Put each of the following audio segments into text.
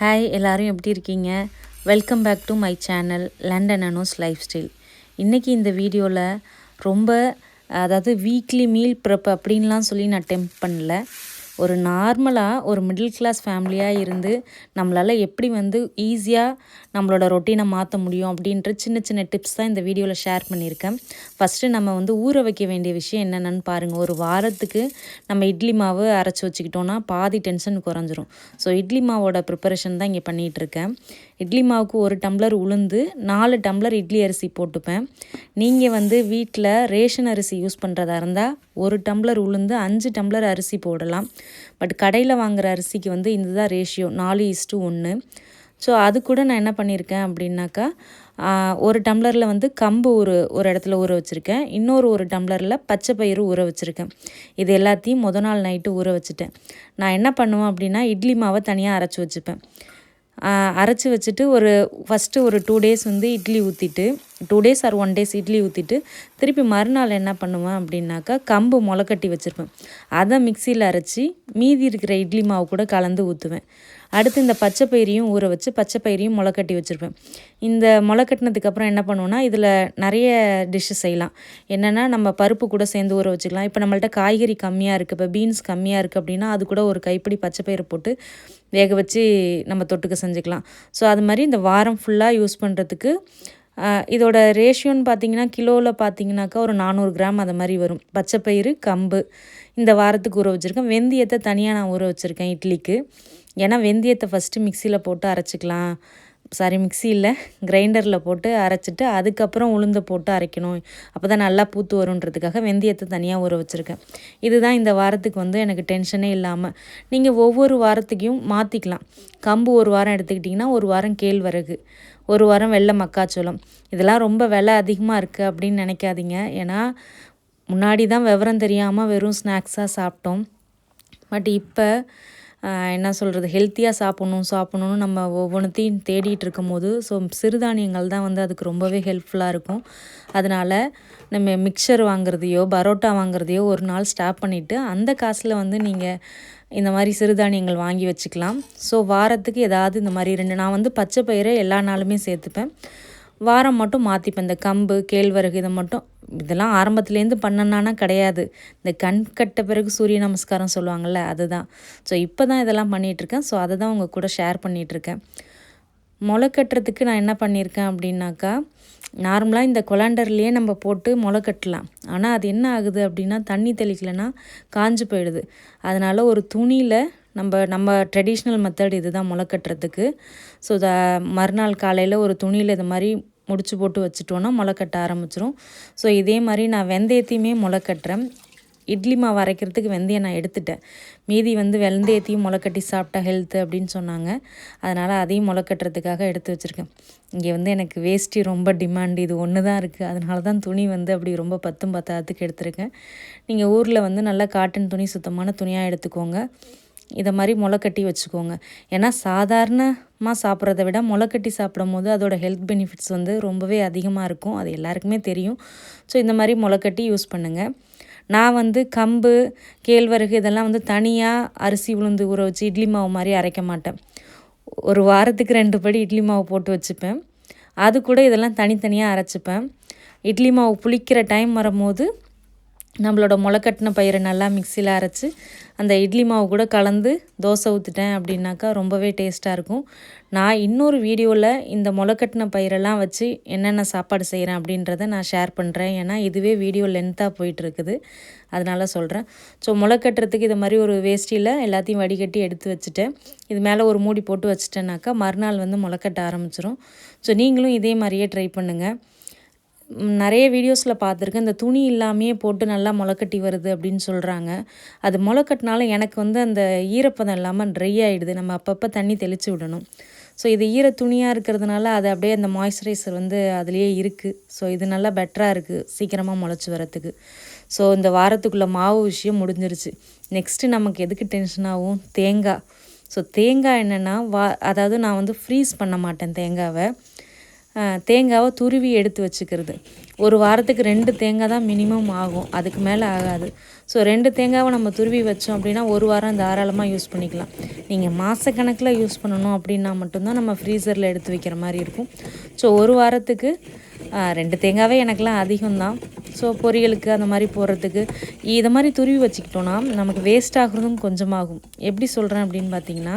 Hi எல்லோரும் எப்படி இருக்கீங்க? Welcome back to my channel London அனோஸ் lifestyle இன்றைக்கி இந்த வீடியோவில் ரொம்ப அதாவது வீக்லி மீல் ப்ரெப் அப்படின்லாம் சொல்லி நான் டெம்ப் பண்ணல. ஒரு நார்மலாக ஒரு மிடில் கிளாஸ் ஃபேமிலியாக இருந்து நம்மளால் எப்படி வந்து ஈஸியாக நம்மளோட ரொட்டீனை மாற்ற முடியும் அப்படின்ற சின்ன சின்ன டிப்ஸ் தான் இந்த வீடியோவில் ஷேர் பண்ணியிருக்கேன். ஃபஸ்ட்டு நம்ம வந்து ஊற வைக்க வேண்டிய விஷயம் என்னென்னு பாருங்கள் ஒரு வாரத்துக்கு நம்ம இட்லி மாவு அரைச்சி வச்சுக்கிட்டோன்னா பாதி டென்ஷன் குறைஞ்சிரும். ஸோ இட்லி மாவோட ப்ரிப்பரேஷன் தான் இங்கே பண்ணிகிட்ருக்கேன் இட்லி மாவுக்கு ஒரு டம்ளர் உளுந்து நாலு டம்ளர் இட்லி அரிசி போட்டுப்பேன். நீங்கள் வந்து வீட்டில் ரேஷன் அரிசி யூஸ் பண்ணுறதா இருந்தால் ஒரு டம்ளர் உளுந்து அஞ்சு டம்ளர் அரிசி போடலாம். பட் கடையில் வாங்குகிற அரிசிக்கு வந்து இதுதான் ரேஷியோ நாலு இஸ்டு ஒன்று ஸோ அது கூட நான் என்ன பண்ணியிருக்கேன் அப்படின்னாக்கா ஒரு டம்ளரில் வந்து கம்பு ஒரு ஒரு இடத்துல ஊற வச்சுருக்கேன். இன்னொரு ஒரு டம்ளரில் பச்சை பயிறு ஊற வச்சுருக்கேன். இது எல்லாத்தையும் முத நாள் நைட்டு ஊற வச்சுட்டேன். நான் என்ன பண்ணுவேன் அப்படின்னா இட்லி மாவை தனியாக அரைச்சி வச்சுப்பேன். அரைச்சி வச்சுட்டு ஒரு ஃபஸ்ட்டு ஒரு டூ டேஸ் வந்து இட்லி ஊற்றிட்டு two days or one days idli ஊற்றிட்டு திருப்பி மறுநாள் என்ன பண்ணுவேன் அப்படின்னாக்கா கம்பு முளைக்கட்டி வச்சுருப்பேன். அதை மிக்சியில் அரைச்சி மீதி இருக்கிற இட்லி மாவு கூட கலந்து ஊற்றுவேன் அடுத்து இந்த பச்சை பயிரையும் ஊற வச்சு பச்சை பயிரையும் முளைக்கட்டி வச்சுருப்பேன். இந்த முளைக்கட்டினதுக்கப்புறம் என்ன பண்ணுவோன்னா இதில் நிறைய டிஷ்ஷு செய்யலாம். என்னென்னா நம்ம பருப்பு கூட சேர்ந்து ஊற வச்சுக்கலாம். இப்போ நம்மள்ட்ட காய்கறி கம்மியாக இருக்குது இப்போ பீன்ஸ் கம்மியாக இருக்குது அப்படின்னா அது கூட ஒரு கைப்பிடி பச்சை பயிரை போட்டு வேக வச்சு நம்ம தொட்டுக்க செஞ்சுக்கலாம். ஸோ அது மாதிரி இந்த வாரம் ஃபுல்லாக யூஸ் பண்ணுறதுக்கு இதோட ரேஷியோன்னு பார்த்தீங்கன்னா கிலோவில் பார்த்தீங்கன்னாக்கா ஒரு நானூறு கிராம் அது மாதிரி வரும். பச்சைப்பயிறு கம்பு இந்த வாரத்துக்கு ஊற வச்சுருக்கேன். வெந்தயத்தை தனியாக நான் ஊற வச்சுருக்கேன் இட்லிக்கு. ஏன்னா வெந்தயத்தை ஃபஸ்ட்டு மிக்சியில் போட்டு அரைச்சிக்கலாம். சாரி மிக்சியில் கிரைண்டரில் போட்டு அரைச்சிட்டு அதுக்கப்புறம் உளுந்தை போட்டு அரைக்கணும். அப்போ தான் நல்லா பூத்து வருன்றதுக்காக வெந்தயத்தை தனியாக ஊற வச்சுருக்கேன். இதுதான் இந்த வாரத்துக்கு வந்து எனக்கு டென்ஷனே இல்லாமல் நீங்கள் ஒவ்வொரு வாரத்துக்கும் மாற்றிக்கலாம் கம்பு ஒரு வாரம் எடுத்துக்கிட்டிங்கன்னா ஒரு வாரம் கேழ்வரகு ஒரு வாரம் வெள்ளை மக்காச்சோளம். இதெல்லாம் ரொம்ப விலை அதிகமாக இருக்குது அப்படின்னு நினைக்காதீங்க. ஏன்னா முன்னாடி தான் விவரம் தெரியாமல் வெறும் ஸ்நாக்ஸாக சாப்பிட்டோம். பட் இப்போ என்ன சொல்கிறது ஹெல்த்தியாக சாப்பிட்ணும் சாப்பிட்ணுன்னு நம்ம ஒவ்வொன்றத்தையும் தேடிட்டு இருக்கும் போது ஸோ சிறுதானியங்கள் தான் வந்து அதுக்கு ரொம்பவே ஹெல்ப்ஃபுல்லாக இருக்கும். அதனால் நம்ம மிக்சர் வாங்குறதையோ பரோட்டா வாங்குறதையோ ஒரு நாள் ஸ்டாப் பண்ணிவிட்டு அந்த காசில் வந்து நீங்கள் இந்த மாதிரி சிறுதானியங்கள் வாங்கி வச்சுக்கலாம். ஸோ வாரத்துக்கு ஏதாவது இந்த மாதிரி ரெண்டு நான் வந்து பச்சை பயிரை எல்லா நாளுமே சேர்த்துப்பேன். வாரம் மட்டும் மாற்றிப்பேன் இந்த கம்பு கேழ்வரகு இதை மட்டும் இதெல்லாம் ஆரம்பத்துலேருந்து பண்ணனானா கிடையாது. இந்த கண் கட்ட பிறகு சூரிய நமஸ்காரம் சொல்லுவாங்கள்ல அதுதான். ஸோ இப்போ தான் இதெல்லாம் பண்ணிகிட்ருக்கேன் ஸோ அதை தான் உங்கள் கூட ஷேர் பண்ணிகிட்ருக்கேன் முளை கட்டுறதுக்கு நான் என்ன பண்ணியிருக்கேன் அப்படின்னாக்கா நார்மலாக இந்த கொலாண்டர்லேயே நம்ம போட்டு முளை கட்டலாம். ஆனால் அது என்ன ஆகுது அப்படின்னா தண்ணி தெளிக்கலைன்னா காஞ்சு போயிடுது. அதனால் ஒரு துணியில் நம்ம நம்ம ட்ரெடிஷ்னல் மெத்தட் இது தான் முளை கட்டுறதுக்கு. ஸோ த மறுநாள் காலையில் ஒரு துணியில் இது மாதிரி முடிச்சு போட்டு வச்சுட்டோன்னா முளை கட்ட ஆரம்பிச்சிரும். ஸோ இதே மாதிரி நான் வெந்தயத்தையுமே முளை கட்டுறேன். இட்லி மாவு அரைக்கிறதுக்கு வெந்தயம் நான் எடுத்துட்டேன். மீதி வந்து வெந்தயத்தையும் முளைக்கட்டி சாப்பிட்டா ஹெல்த்து அப்படின்னு சொன்னாங்க. அதனால் அதையும் முளைக்கட்டுறதுக்காக எடுத்து வச்சுருக்கேன். இங்கே வந்து எனக்கு வேஷ்டி ரொம்ப டிமாண்ட் இது ஒன்று தான் இருக்குது அதனால தான் துணி வந்து அப்படி ரொம்ப பத்தும் பத்தாத்துக்கு எடுத்திருக்கேன். நீங்கள் ஊரில் வந்து நல்லா காட்டன் துணி சுத்தமான துணியாக எடுத்துக்கோங்க. இதை மாதிரி முளைக்கட்டி வச்சுக்கோங்க. ஏன்னா சாதாரணமாக சாப்பிட்றத விட முளைக்கட்டி சாப்பிடும் போது அதோட ஹெல்த் பெனிஃபிட்ஸ் வந்து ரொம்பவே அதிகமாக இருக்கும். அது எல்லாருக்குமே தெரியும். ஸோ இந்த மாதிரி முளைக்கட்டி யூஸ் பண்ணுங்கள் நான் வந்து கம்பு கேழ்வரகு இதெல்லாம் வந்து தனியாக அரிசி உளுந்து ஊற வச்சு இட்லி மாவு மாதிரி அரைக்க மாட்டேன். ஒரு வாரத்துக்கு ரெண்டு படி இட்லி மாவு போட்டு வச்சுப்பேன். அது கூட இதெல்லாம் தனித்தனியாக அரைச்சிப்பேன். இட்லி மாவு புளிக்கிற டைம் வரும்போது நம்மளோட முளைக்கட்டின பயிரை நல்லா மிக்சியில் அரைச்சி அந்த இட்லி மாவு கூட கலந்து தோசை ஊற்றிட்டேன் அப்படின்னாக்கா ரொம்பவே டேஸ்ட்டாக இருக்கும். நான் இன்னொரு வீடியோவில் இந்த முளைக்கட்டின பயிரெல்லாம் வச்சு என்னென்ன சாப்பாடு செய்கிறேன் அப்படின்றத நான் ஷேர் பண்ணுறேன் ஏன்னா இதுவே வீடியோ லென்த்தாக போயிட்டுருக்குது. அதனால் சொல்கிறேன் ஸோ முளைக்கட்டுறதுக்கு இது மாதிரி ஒரு வேஷ்டியில் எல்லாத்தையும் வடிகட்டி எடுத்து வச்சுட்டேன். இது மேலே ஒரு மூடி போட்டு வச்சுட்டேன்னாக்கா மறுநாள் வந்து முளைக்கட்ட ஆரம்பிச்சிடும் ஸோ நீங்களும் இதே மாதிரியே ட்ரை பண்ணுங்கள் நிறைய வீடியோஸில் பார்த்துருக்கேன். இந்த துணி இல்லாமையே போட்டு நல்லா முளைக்கட்டி வருது அப்படின்னு சொல்கிறாங்க அது முளைக்கட்டினால எனக்கு வந்து அந்த ஈரப்பதம் இல்லாமல் ட்ரை ஆகிடுது நம்ம அப்பப்போ தண்ணி தெளித்து விடணும். ஸோ இது ஈர துணியாக இருக்கிறதுனால அது அப்படியே அந்த மாய்ஸ்சரைசர் வந்து அதுலேயே இருக்குது ஸோ இது நல்லா பெட்டராக இருக்குது சீக்கிரமாக முளைச்சி வரத்துக்கு ஸோ இந்த வாரத்துக்குள்ளே மாவு விஷயம் முடிஞ்சிருச்சு. நெக்ஸ்ட்டு நமக்கு எதுக்கு டென்ஷன் ஆகும்? தேங்காய். ஸோ தேங்காய் என்னென்னா வா அதாவது நான் வந்து ஃப்ரீஸ் பண்ண மாட்டேன் தேங்காவை. தேங்காவை துருவி எடுத்து வச்சுக்கிறது. ஒரு வாரத்துக்கு ரெண்டு தேங்காய் தான் மினிமம் ஆகும். அதுக்கு மேலே ஆகாது. ஸோ ரெண்டு தேங்காவை நம்ம துருவி வச்சோம் அப்படின்னா ஒரு வாரம் தாராளமாக யூஸ் பண்ணிக்கலாம். நீங்கள் மாதக்கணக்கில் யூஸ் பண்ணணும் அப்படின்னா மட்டும்தான் நம்ம ஃப்ரீசரில் எடுத்து வைக்கிற மாதிரி இருக்கும். ஸோ ஒரு வாரத்துக்கு ரெண்டு தேங்காவே எனக்கெலாம் அதிகம்தான். ஸோ பொரியலுக்கு அந்த மாதிரி போடுறதுக்கு இதை மாதிரி துருவி வச்சுக்கிட்டோன்னா நமக்கு வேஸ்ட் ஆகுறதும் கொஞ்சமாகும். எப்படி சொல்கிறேன் அப்படின்னு பார்த்தீங்கன்னா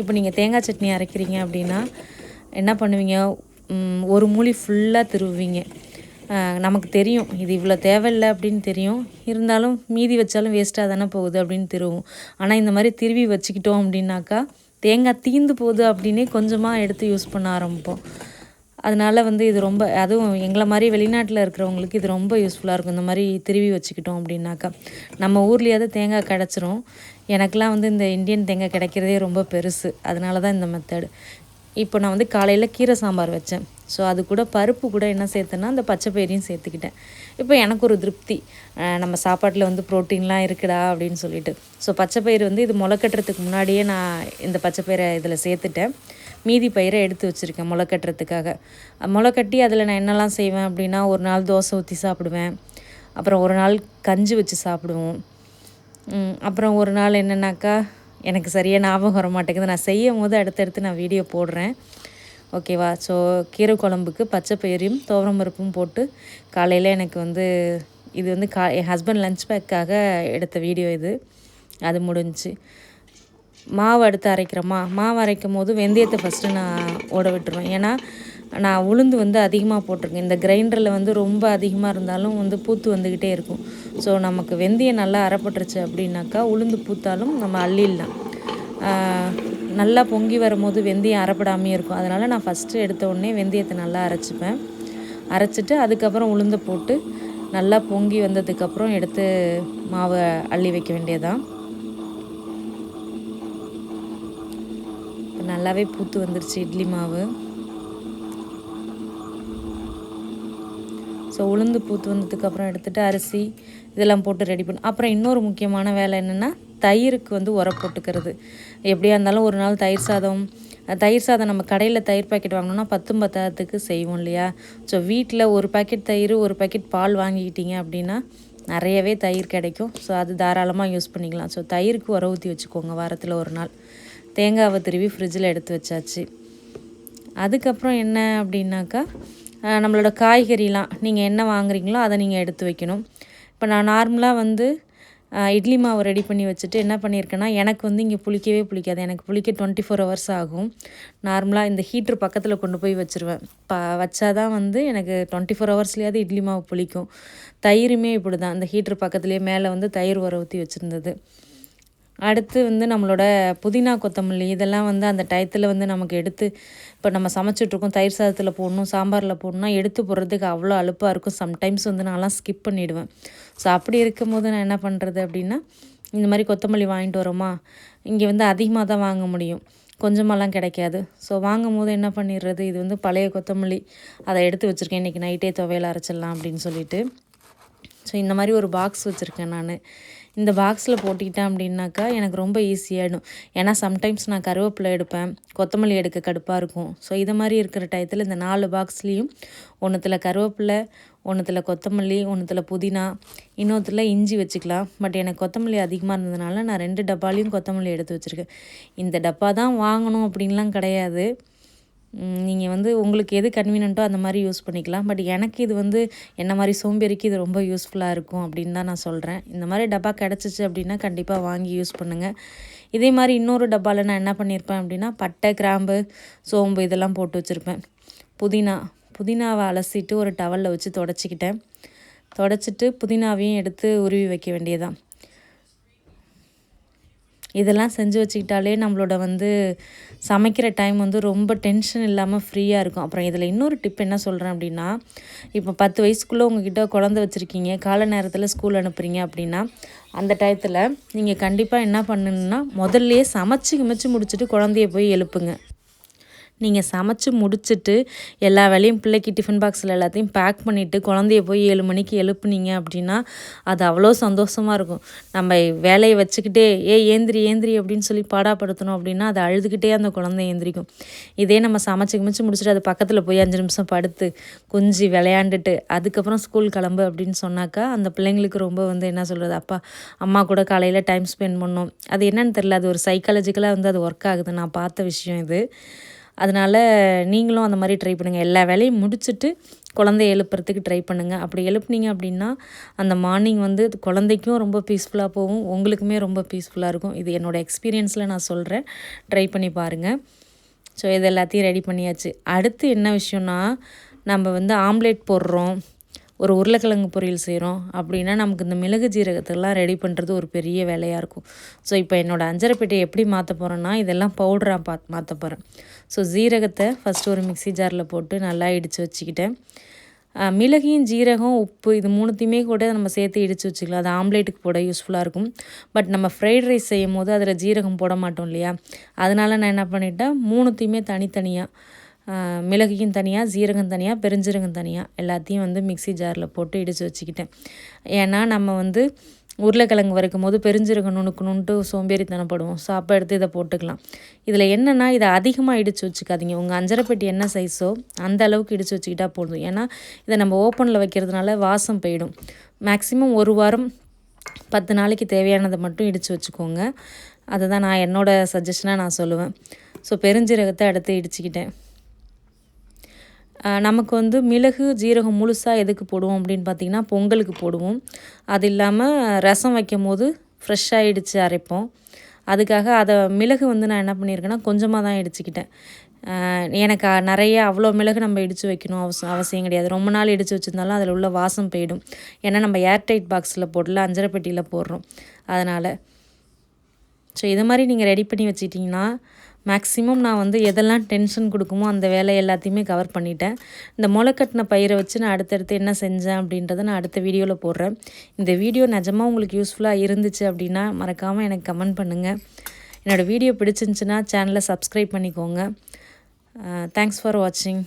இப்போ நீங்கள் தேங்காய் சட்னி அரைக்கிறீங்க அப்படின்னா என்ன பண்ணுவீங்க? ஒரு மூலி ஃபுல்லாக திருவுவீங்க. நமக்கு தெரியும். இது இவ்வளோ தேவையில்லை அப்படின்னு தெரியும். இருந்தாலும் மீதி வச்சாலும் வேஸ்ட்டாக தானே போகுது அப்படின்னு திருவும். ஆனால் இந்த மாதிரி திருவி வச்சுக்கிட்டோம் அப்படின்னாக்கா தேங்காய் தீந்து போகுது அப்படின்னே கொஞ்சமாக எடுத்து யூஸ் பண்ண ஆரம்பிப்போம். அதனால் வந்து இது ரொம்ப அதுவும் எங்களை மாதிரி வெளிநாட்டில் இருக்கிறவங்களுக்கு இது ரொம்ப யூஸ்ஃபுல்லாக இருக்கும். இந்த மாதிரி திருவி வச்சுக்கிட்டோம் அப்படின்னாக்கா. நம்ம ஊர்லேயாவது தேங்காய் கிடச்சிரும். எனக்கெலாம் வந்து இந்த இந்தியன் தேங்காய் கிடைக்கிறதே ரொம்ப பெருசு. அதனால தான் இந்த மெத்தடு இப்போ நான் வந்து காலையில் கீரை சாம்பார் வச்சேன். ஸோ அது கூட பருப்பு கூட என்ன சேர்த்தேன்னா அந்த பச்சை பயிரையும் சேர்த்துக்கிட்டேன். இப்போ எனக்கு ஒரு திருப்தி. நம்ம சாப்பாட்டில் வந்து ப்ரோட்டீன்லாம் இருக்குடா அப்படின்னு சொல்லிட்டு. ஸோ பச்சை பயிர் வந்து இது முளைக்கட்டுறதுக்கு முன்னாடியே நான் இந்த பச்சை பயிரை இதில் சேர்த்துட்டேன். மீதி பயிரை எடுத்து வச்சுருக்கேன் முளை கட்டுறதுக்காக அதில் நான் என்னெல்லாம் செய்வேன் அப்படின்னா ஒரு நாள் தோசை ஊற்றி சாப்பிடுவேன். அப்புறம் ஒரு நாள் கஞ்சி வச்சு சாப்பிடுவோம். அப்புறம் ஒரு நாள் என்னென்னாக்கா எனக்கு சரியாக ஞாபகம் வர மாட்டேங்குது. நான் செய்யும் போது அடுத்தடுத்து நான் வீடியோ போடுறேன். ஓகேவா ஸோ கீரை குழம்புக்கு பச்சை பயிரையும் துவரம் பருப்பும் போட்டு காலையில் எனக்கு வந்து இது வந்து கா என் ஹஸ்பண்ட் லஞ்ச் பேக்காக எடுத்த வீடியோ இது. அது முடிஞ்சு. மாவு அடுத்து அரைக்கிறோமா? மாவு அரைக்கும் போது வெந்தயத்தை ஃபஸ்ட்டு நான் ஓட விட்டுருவேன். ஏன்னா நான் உளுந்து வந்து அதிகமாக போட்டிருக்கேன். இந்த கிரைண்டரில் வந்து ரொம்ப அதிகமாக இருந்தாலும் வந்து பூத்து வந்துக்கிட்டே இருக்கும். ஸோ நமக்கு வெந்தயம் நல்லா அரைப்பட்டுருச்சு அப்படின்னாக்கா உளுந்து பூத்தாலும் நம்ம அள்ளிடலாம். நல்லா பொங்கி வரும்போது வெந்தயம் அரைப்படாமே இருக்கும். அதனால் நான் ஃபஸ்ட்டு எடுத்த உடனே வெந்தயத்தை நல்லா அரைச்சிப்பேன். அரைச்சிட்டு அதுக்கப்புறம் உளுந்து போட்டு நல்லா பொங்கி வந்ததுக்கப்புறம் எடுத்து மாவை அள்ளி வைக்க வேண்டியதான் நல்லாவே பூத்து வந்துருச்சு இட்லி மாவு. ஸோ உளுந்து பூத்து வந்ததுக்கப்புறம் எடுத்துகிட்டு அரிசி இதெல்லாம் போட்டு ரெடி பண்ணும் அப்புறம் இன்னொரு முக்கியமான வேலை என்னென்னா தயிருக்கு வந்து உரம் போட்டுக்கிறது. எப்படியா இருந்தாலும் ஒரு நாள் தயிர் சாதம் தயிர் சாதம் நம்ம கடையில் தயிர் பாக்கெட் வாங்கினோம்னா பத்தும் பத்தாயிரத்துக்கு செய்வோம் இல்லையா? ஸோ வீட்டில் ஒரு பாக்கெட் தயிர் ஒரு பாக்கெட் பால் வாங்கிக்கிட்டீங்க அப்படின்னா நிறையவே தயிர் கிடைக்கும். ஸோ அது தாராளமாக யூஸ் பண்ணிக்கலாம். ஸோ தயிருக்கு உர ஊற்றி வச்சுக்கோங்க வாரத்தில் ஒரு நாள். தேங்காவை திருவி ஃப்ரிட்ஜில் எடுத்து வச்சாச்சு. அதுக்கப்புறம் என்ன அப்படின்னாக்கா நம்மளோட காய்கறிலாம் நீங்கள் என்ன வாங்குறீங்களோ அதை நீங்கள் எடுத்து வைக்கணும். இப்போ நான் நார்மலாக வந்து இட்லி மாவு ரெடி பண்ணி வச்சுட்டு என்ன பண்ணியிருக்கேன்னா எனக்கு வந்து இங்கே புளிக்கவே புளிக்காது. எனக்கு புளிக்க டுவெண்ட்டி ஃபோர் ஹவர்ஸ் ஆகும். நார்மலாக இந்த ஹீட்ரு பக்கத்தில் கொண்டு போய் வச்சுருவேன். ப வச்சாதான் வந்து எனக்கு டுவெண்ட்டி ஃபோர் ஹவர்ஸ்லேயாவது இட்லி மாவு புளிக்கும். தயிருமே இப்படி தான் இந்த ஹீட்ரு பக்கத்துலேயே மேலே வந்து தயிர் உர ஊற்றி வச்சுருந்தது. அடுத்து வந்து நம்மளோட புதினா கொத்தமல்லி இதெல்லாம் வந்து அந்த டயத்தில் வந்து நமக்கு எடுத்து இப்போ நம்ம சமைச்சிட்ருக்கோம் தயிர் சாதத்தில் போடணும் சாம்பாரில் போடணும்னா எடுத்து போடுறதுக்கு அவ்வளோ அழுப்பாக இருக்கும். சம்டைம்ஸ் வந்து நான்லாம் ஸ்கிப் பண்ணிவிடுவேன் ஸோ அப்படி இருக்கும்போது நான் என்ன பண்ணுறது அப்படின்னா இந்த மாதிரி கொத்தமல்லி வாங்கிட்டு வரோமா? இங்கே வந்து அதிகமாக தான் வாங்க முடியும். கொஞ்சமெல்லாம் கிடைக்காது. ஸோ வாங்கும் போது என்ன பண்ணிடுறது? இது வந்து பழைய கொத்தமல்லி. அதை எடுத்து வச்சுருக்கேன். இன்றைக்கி நைட்டே துவையல் அரைச்சிடலாம் அப்படின்னு சொல்லிட்டு. ஸோ இந்த மாதிரி ஒரு பாக்ஸ் வச்சுருக்கேன் நான். இந்த பாக்ஸில் போட்டுக்கிட்டேன் அப்படின்னாக்கா எனக்கு ரொம்ப ஈஸியாகிடும் ஏன்னா சம்டைம்ஸ் நான் கருவேப்பிலை எடுப்பேன் கொத்தமல்லி எடுக்க கடுப்பாக இருக்கும். ஸோ இதை மாதிரி இருக்கிற டயத்தில் இந்த நாலு பாக்ஸ்லேயும் ஒன்றுத்தில் கருவேப்பிலை ஒன்றுத்தில் கொத்தமல்லி ஒன்றுத்தில் புதினா இன்னொருத்தில் இஞ்சி வச்சுக்கலாம். பட் எனக்கு கொத்தமல்லி அதிகமாக இருந்ததுனால நான் ரெண்டு டப்பாலையும் கொத்தமல்லி எடுத்து வச்சுருக்கேன். இந்த டப்பா தான் வாங்கணும் அப்படின்லாம் கிடையாது. நீங்கள் வந்து உங்களுக்கு எது கன்வீனியன்ட்டோ அந்த மாதிரி யூஸ் பண்ணிக்கலாம். பட் எனக்கு இது வந்து என்ன மாதிரி சோம்பேறிக்கு இது ரொம்ப யூஸ்ஃபுல்லாக இருக்கும் அப்படின்னு தான் நான் சொல்கிறேன் இந்த மாதிரி டப்பா கிடச்சிச்சு அப்படின்னா கண்டிப்பாக வாங்கி யூஸ் பண்ணுங்கள் இதே மாதிரி இன்னொரு டப்பாவில் நான் என்ன பண்ணியிருப்பேன் அப்படின்னா பட்டை கிராம்பு சோம்பு இதெல்லாம் போட்டு வச்சுருப்பேன். புதினா புதினாவை அலசிட்டு ஒரு டவலில் வச்சு தொடச்சிக்கிட்டேன். தொடச்சிட்டு புதினாவையும் எடுத்து உருவி வைக்க வேண்டியதான் இதெல்லாம் செஞ்சு வச்சுக்கிட்டாலே நம்மளோட வந்து சமைக்கிற டைம் வந்து ரொம்ப டென்ஷன் இல்லாமல் ஃப்ரீயாக இருக்கும். அப்புறம் இதில் இன்னொரு டிப் என்ன சொல்கிறேன் அப்படின்னா இப்போ பத்து வயசுக்குள்ளே உங்ககிட்ட குழந்த வச்சுருக்கீங்க காலை நேரத்தில் ஸ்கூல் அனுப்புகிறீங்க அப்படின்னா அந்த டயத்தில் நீங்கள் கண்டிப்பாக என்ன பண்ணணுன்னா முதல்லையே சமைச்சு கிமைச்சு முடிச்சுட்டு குழந்தைய போய் எழுப்புங்க. நீங்கள் சமைச்சு முடிச்சுட்டு எல்லா வேலையும் பிள்ளைக்கு டிஃபன் பாக்ஸில் எல்லாத்தையும் பேக் பண்ணிவிட்டு குழந்தைய போய் ஏழு மணிக்கு எழுப்புனீங்க அப்படின்னா அது அவ்வளோ சந்தோஷமாக இருக்கும். நம்ம வேலையை வச்சுக்கிட்டே ஏ ஏந்திரி ஏந்திரி அப்படின்னு சொல்லி பாடாப்படுத்தணும் அப்படின்னா அது அழுதுகிட்டே அந்த குழந்தை ஏந்திரிக்கும் இதே நம்ம சமைச்சு கிமிச்சு முடிச்சுட்டு அது பக்கத்தில் போய் அஞ்சு நிமிஷம் படுத்து குஞ்சு விளையாண்டுட்டு அதுக்கப்புறம் ஸ்கூல் கிளம்பு அப்படின்னு சொன்னாக்கா அந்த பிள்ளைங்களுக்கு ரொம்ப வந்து என்ன சொல்கிறது அப்பா அம்மா கூட காலையில் டைம் ஸ்பெண்ட் பண்ணோம். அது என்னன்னு தெரில அது ஒரு சைக்காலஜிக்கலாக வந்து அது ஒர்க் ஆகுது. நான் பார்த்த விஷயம் இது. அதனால் நீங்களும் அந்த மாதிரி ட்ரை பண்ணுங்கள் எல்லா வேலையும் முடிச்சுட்டு குழந்தைய எழுப்புறதுக்கு ட்ரை பண்ணுங்கள் அப்படி எழுப்புனீங்க அப்படின்னா அந்த மார்னிங் வந்து குழந்தைக்கும் ரொம்ப பீஸ்ஃபுல்லாக போகும். உங்களுக்குமே ரொம்ப பீஸ்ஃபுல்லாக இருக்கும். இது என்னோடய எக்ஸ்பீரியன்ஸில் நான் சொல்கிறேன் ட்ரை பண்ணி பாருங்கள் ஸோ இது எல்லாத்தையும் ரெடி பண்ணியாச்சு. அடுத்து என்ன விஷயம்னா நம்ம வந்து ஆம்லேட் போடுறோம். ஒரு உருளைக்கிழங்கு பொரியல் செய்கிறோம் அப்படின்னா நமக்கு இந்த மிளகு ஜீரகத்தெல்லாம் ரெடி பண்ணுறது ஒரு பெரிய வேலையாக இருக்கும். ஸோ இப்போ என்னோடய அஞ்சரைப்பேட்டையை எப்படி மாற்ற போகிறேன்னா இதெல்லாம் பவுடராக பா மாற்ற போகிறேன் ஸோ ஜீரகத்தை ஃபஸ்ட்டு ஒரு மிக்சி ஜாரில் போட்டு நல்லா இடித்து வச்சுக்கிட்டேன். மிளகையும் ஜீரகம் உப்பு இது மூணுத்தையுமே கூட நம்ம சேர்த்து இடித்து வச்சுக்கலாம். அது ஆம்லேட்டுக்கு போட யூஸ்ஃபுல்லாக இருக்கும். பட் நம்ம ஃப்ரைட் ரைஸ் செய்யும் போது அதில் ஜீரகம் போட மாட்டோம் இல்லையா? அதனால் நான் என்ன பண்ணிட்டேன் மூணுத்தையுமே தனித்தனியாக மிளகையும் தனியாக ஜீரகம் தனியாக பெருஞ்சீரகம் தனியாக எல்லாத்தையும் வந்து மிக்சி ஜாரில் போட்டு இடித்து வச்சுக்கிட்டேன். ஏன்னா நம்ம வந்து உருளைக்கிழங்கு வறுக்கும் போது பெருஞ்சீரகம் நுணுக்கணுன்ட்டு சோம்பேறித்தனப்படுவோம் ஸோ அப்போ எடுத்து இதை போட்டுக்கலாம். இதில் என்னென்னா இதை அதிகமாக இடித்து வச்சுக்காதீங்க. உங்கள் அஞ்சரைப்பெட்டி என்ன சைஸோ அந்த அளவுக்கு இடித்து வச்சுக்கிட்டா போதும். ஏன்னா இதை நம்ம ஓப்பனில் வைக்கிறதுனால வாசம் போயிடும். மேக்ஸிமம் ஒரு வாரம் பத்து நாளைக்கு தேவையானதை மட்டும் இடித்து வச்சுக்கோங்க. அதை தான் நான் என்னோடய சஜஷனாக நான் சொல்லுவேன். ஸோ பெருஞ்சீரகத்தை அடுத்து இடிச்சுக்கிட்டேன். நமக்கு வந்து மிளகு ஜீரகம் முழுசாக எதுக்கு போடுவோம் அப்படின்னு பார்த்திங்கன்னா பொங்கலுக்கு போடுவோம். அது இல்லாமல் ரசம் வைக்கும் போது ஃப்ரெஷ்ஷாக இடித்து அரைப்போம். அதுக்காக அதை மிளகு வந்து நான் என்ன பண்ணியிருக்கேன்னா கொஞ்சமாக தான் இடிச்சுக்கிட்டேன். எனக்கு நிறைய அவ்வளோ மிளகு நம்ம இடித்து வைக்கணும் அவசியம் அவசியம் கிடையாது. ரொம்ப நாள் இடித்து வச்சுருந்தாலும் அதில் உள்ள வாசம் போயிடும். ஏன்னா நம்ம ஏர்டைட் பாக்ஸில் போடல அஞ்சரை பெட்டியில் போடுறோம். அதனால் ஸோ இது மாதிரி நீங்கள் ரெடி பண்ணி வச்சுட்டிங்கன்னா மேக்ஸிமம் நான் வந்து எதெல்லாம் டென்ஷன் கொடுக்குமோ அந்த வேலை எல்லாத்தையுமே கவர் பண்ணிட்டேன். இந்த முளைக்கட்டின பயிரை வச்சு நான் அடுத்தடுத்து என்ன செஞ்சேன் அப்படின்றத நான் அடுத்த வீடியோவில் போடுறேன். இந்த வீடியோ நிஜமாக உங்களுக்கு யூஸ்ஃபுல்லாக இருந்துச்சு அப்படின்னா மறக்காமல் எனக்கு கமெண்ட் பண்ணுங்கள் என்னோடய வீடியோ பிடிச்சிருந்துச்சின்னா சேனலை சப்ஸ்கிரைப் பண்ணிக்கோங்க. தேங்க்ஸ் ஃபார் வாட்சிங்